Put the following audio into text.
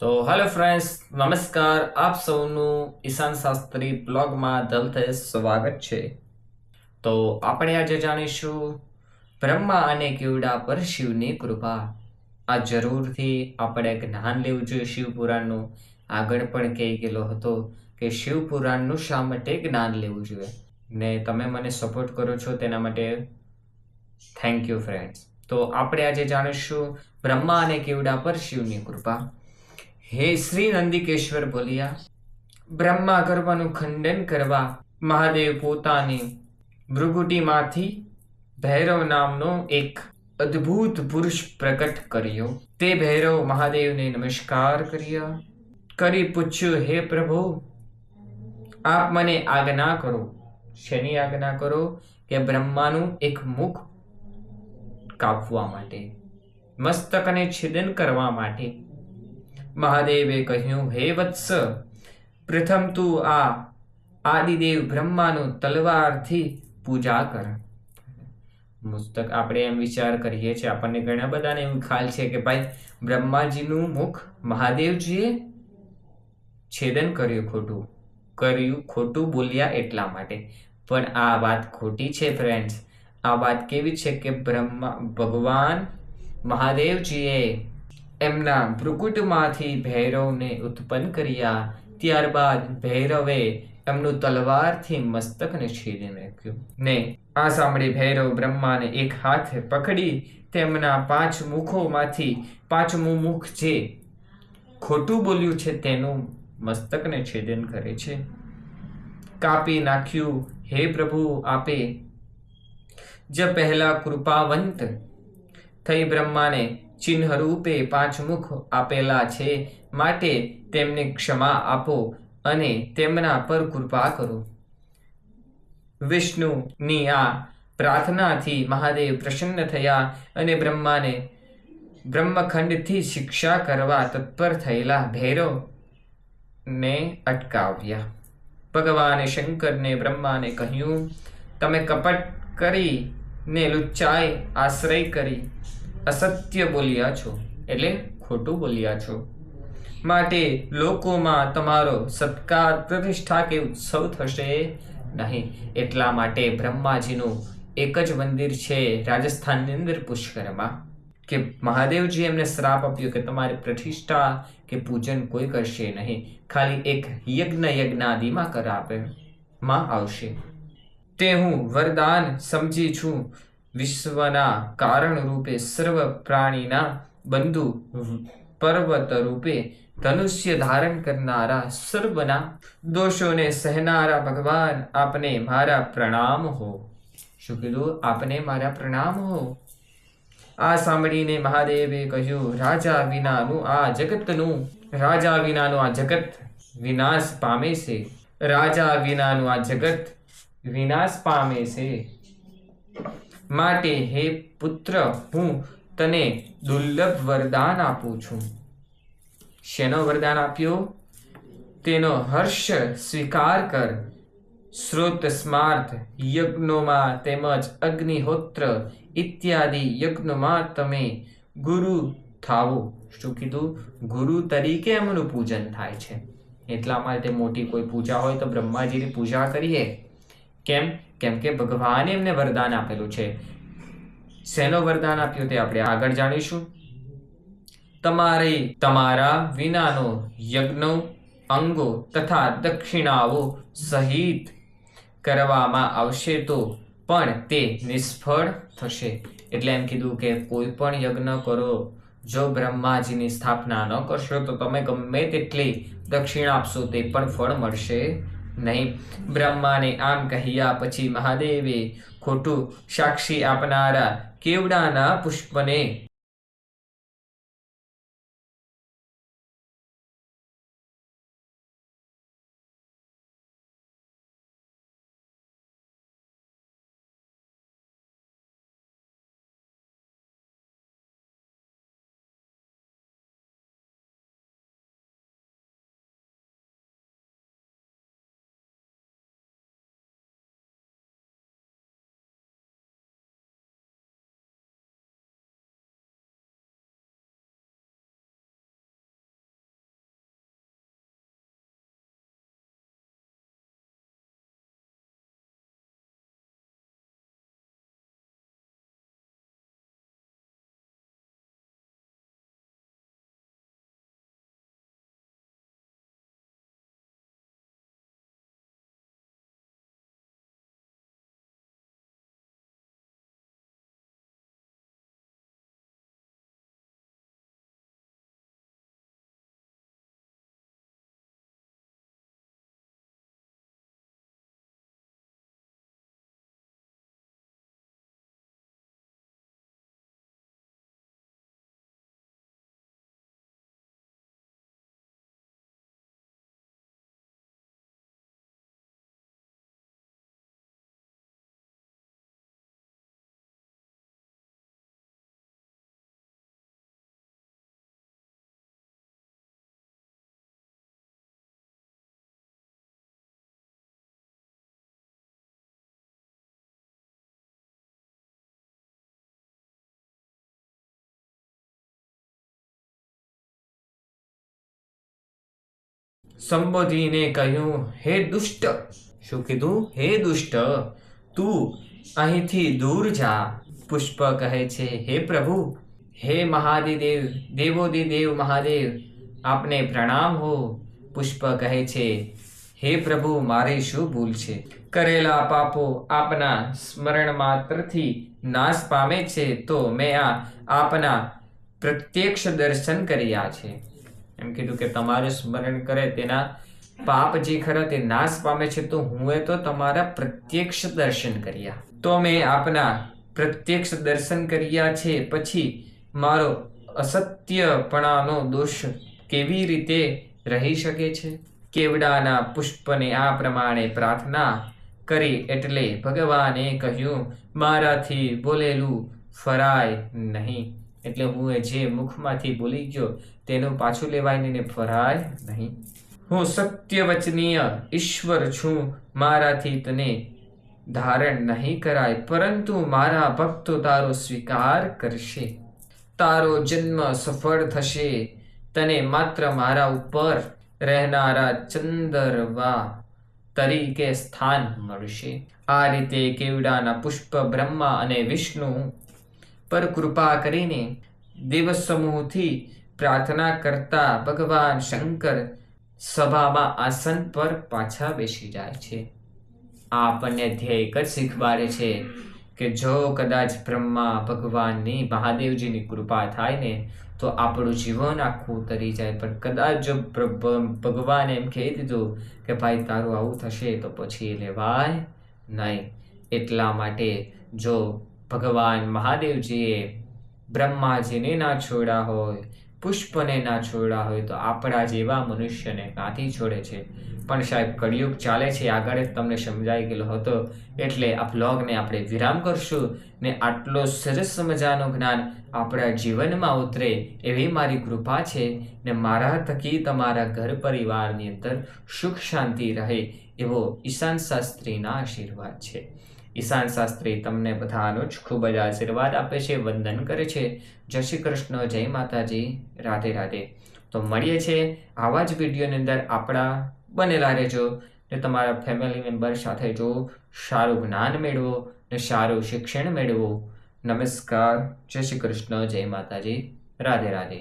તો hello friends નમસ્કાર. આપ સૌનું ઈશાન શાસ્ત્રી બ્લોગમાં દલથે સ્વાગત છે. તો આપણે આજે જાણીશું બ્રહ્મા અને કેવડા પર શિવની કૃપા. આ જરૂરથી આપણે જ્ઞાન લેવું જોઈએ. શિવપુરાણનું આગળ પણ કહી ગયેલો હતો કે શિવપુરાણનું શા માટે જ્ઞાન લેવું જોઈએ. ને તમે મને સપોર્ટ કરો છો તેના માટે થેન્ક યુ ફ્રેન્ડ્સ તો આપણે આજે જાણીશું બ્રહ્મા અને કેવડા પર શિવની કૃપા. હે શ્રી નંદિકેશ્વર બોલ્યા, બ્રહ્મા ગર્ભનું ખંડન કરવા મહાદેવ પોતાની ભૃગુટીમાંથી ભૈરવ નામનો એક અદ્ભુત પુરુષ પ્રકટ કર્યો. તે ભૈરવ મહાદેવને નમસ્કાર કર્યા. કરી પૂછ્યું, હે પ્રભુ, આપ મને આજ્ઞા કરો. શેની આજ્ઞા કરો? કે બ્રહ્માનું એક મુખ કાપવા માટે મસ્તકને છેદન કરવા માટે. મહાદેવે કહ્યું, હે વત્સ, પ્રથમ તું આ આદિદેવ બ્રહ્માનું તલવારથી પૂજા કર. મુસ્તક આપણે એમ વિચાર કરીએ છીએ, આપણને ઘણા બધાને એવું ખ્યાલ છે કે ભાઈ, બ્રહ્માજીનું મુખ મહાદેવજીએ છેદન કર્યું ખોટું કર્યું ખોટું બોલ્યા એટલા માટે. પણ આ વાત ખોટી છે ફ્રેન્ડ્સ આ વાત કેવી છે કે બ્રહ્મા, ભગવાન મહાદેવજીએ એમના ભ્રુકુટમાંથી ભૈરવને ઉત્પન્ન કર્યા. ત્યારબાદ ભૈરવે એમનું તલવારથી મસ્તકને છીરી નાખ્યું. ને આ સાંભળી ભૈરવ બ્રહ્માને એક હાથે પકડી તેમના પાંચ મુખોમાંથી પાંચમું મુખ જે ખોટું બોલ્યું છે તેનું મસ્તકને છેદન કરે છે. કાપી નાખ્યું, હે પ્રભુ, આપે જ પહેલા કૃપાવંત થઈ બ્રહ્માને ચિહ્ન રૂપે પાંચ આપેલા છે. માટે તેમને ક્ષમા આપો અને તેમના પર કૃપા કરો. વિષ્ણુની આ પ્રાર્થનાથી મહાદેવ પ્રસન્ન થયા અને બ્રહ્માને બ્રહ્મખંડથી શિક્ષા કરવા તત્પર થયેલા ભૈરવને અટકાવ્યા. ભગવાને શંકરને બ્રહ્માને કહ્યું, તમે કપટ કરી ને લુચ્ચાઈ આશ્રય કરી અસત્ય બોલ્યા છો, એટલે ખોટું બોલ્યા છો. માટે લોકોમાં તમારો સત્કાર પ્રતિષ્ઠા કે ઉત્સવ થશે નહીં. એટલા માટે બ્રહ્માજીનું એક જ મંદિર છે રાજસ્થાનની અંદર પુષ્કરમાં. કે મહાદેવજી એમને શ્રાપ આપ્યો કે તમારી પ્રતિષ્ઠા કે પૂજન કોઈ કરશે નહીં. ખાલી એક યજ્ઞ યજ્ઞાદિમાં કરાવે. માં આવશે. તે હું વરદાન સમજી છું. વિશ્વના કારણ રૂપે સર્વ પ્રાણીના બંધુ પર્વત રૂપે ધનુષ્ય ધારણ કરનારા સર્વના દોષોને સહેનારા ભગવાન આપને મારા પ્રણામ હો. શું કીધું? આપને મારા પ્રણામ હો. આ સાંભળીને મહાદેવે કહ્યું, રાજા વિનાનું આ જગતનું, રાજા વિનાનું આ જગત વિનાશ પામે છે. રાજા વિનાનું આ જગત વિનાશ પામે છે. માટે હે પુત્ર, હું તને દુર્લભ વરદાન આપું છું. શેનો વરદાન આપ્યો? તેનો હર્ષ સ્વીકાર કર. શ્રોત સ્માર્થ યજ્ઞોમાં તેમજ અગ્નિહોત્ર ઇત્યાદિ યજ્ઞમાં તમે ગુરુ થાવો. શું કીધું? ગુરુ તરીકે એમનું પૂજન થાય છે. એટલા માટે મોટી કોઈ પૂજા હોય તો બ્રહ્માજીની પૂજા કરીએ. કેમ? કેમ કે ભગવાને એમને વરદાન આપેલું છે. શેનો વરદાન આપ્યું તે આપણે આગળ જાણીશું. તમારે તમારા વિનાનો યજ્ઞો, અંગો તથા દક્ષિણાઓ સહિત કરવામાં આવશે તો પણ તે નિષ્ફળ થશે. એટલે એમ કીધું કે કોઈ પણ યજ્ઞ કરો, જો બ્રહ્માજીની સ્થાપના ન કરશો તો તમે ગમે તેટલી દક્ષિણા આપશો તે પણ ફળ મળશે. નહીં. બ્રહ્માને આમ કહ્યા પછી મહાદેવે ખોટું સાક્ષી આપનારા કેવડાના પુષ્પને સંબોધીને કહ્યું, હે દુષ્ટ. શું કીધું? હે દુષ્ટ, તું અહીંથી દૂર જા. પુષ્પ કહે છે, હે પ્રભુ, હે મહાદેવ દેવોદી દેવ મહાદેવ, આપને પ્રણામ હો. પુષ્પ કહે છે, હે પ્રભુ, મારી શું ભૂલ છે? કરેલા પાપો આપના સ્મરણ માત્રથી નાશ પામે છે, તો મેં આ આપના પ્રત્યક્ષ દર્શન કર્યા છે. એમ કીધું કે તમારું સ્મરણ કરે, તેના પાપ જે ખરા તે નાશ પામે છે, તો હું એ તો તમારા પ્રત્યક્ષ દર્શન કર્યા. તો મેં આપના પ્રત્યક્ષ દર્શન કર્યા છે, પછી મારો અસત્યપણાનો દોષ કેવી રીતે રહી શકે છે? કેવડાના પુષ્પને આ પ્રમાણે પ્રાર્થના કરી એટલે ભગવાને કહ્યું, મારાથી બોલેલું ફરાય નહીં. એટલે હું જે મુખમાંથી બોલી ગયો તેનું પાછું લેવાય ને ફરાય નહીં. હું સત્યવચનીય ઈશ્વર છું, મારાથી તને ધારણ નહીં કરાય, પરંતુ મારા ભક્તો તારો સ્વીકાર કરશે. તારો જન્મ સફળ થશે, તને માત્ર મારા ઉપર રહેનારા ચંદરવા તરીકે સ્થાન મળશે. આ રીતે કેવડાના પુષ્પ બ્રહ્મા અને વિષ્ણુ પર કૃપા કરીને દેવસમૂહથી પ્રાર્થના કરતા ભગવાન શંકર સભામાં આસન પર પાછા બેસી જાય છે. આ આપણને ધ્યેય એક જ શીખવાડે છે કે જો કદાચ બ્રહ્મા, ભગવાનની, મહાદેવજીની કૃપા થાય ને, તો આપણું જીવન આખું તરી જાય. પણ કદાચ જો ભગવાન એમ કહી દીધું કે ભાઈ, તારું આવું થશે તો પછી લેવાય નહીં. એટલા માટે જો ભગવાન મહાદેવજીએ બ્રહ્માજીને ના છોડ્યા હોય પુષ્પને ના છોડ્યા હોય તો આપણા જેવા મનુષ્યને ક્યાંથી છોડે છે? પણ સાહેબ, કળિયુગ ચાલે છે, આગળ તમને સમજાઈ ગયેલો હતો. એટલે આ બ્લોગને આપણે વિરામ કરશું ને આટલો સરસ મજાનું જ્ઞાન આપણા જીવનમાં ઉતરે એવી મારી કૃપા છે ને મારા થકી તમારા ઘર પરિવારની અંદર સુખ શાંતિ રહે એવો ઈશાન શાસ્ત્રીના આશીર્વાદ છે. ઈશાન શાસ્ત્રી તમને બધાનો જ ખૂબ જ આશીર્વાદ આપે છે, વંદન કરે છે. જય શ્રી કૃષ્ણ, જય માતાજી. રાધે રાધે. તો મળીએ છીએ આવા જ વિડીયોની અંદર આપણા બનેલા રહેજો ને તમારા ફેમિલી મેમ્બર સાથે જો સારું જ્ઞાન મેળવો ને સારું શિક્ષણ મેળવો. નમસ્કાર. જય શ્રી કૃષ્ણ, જય માતાજી. રાધે રાધે.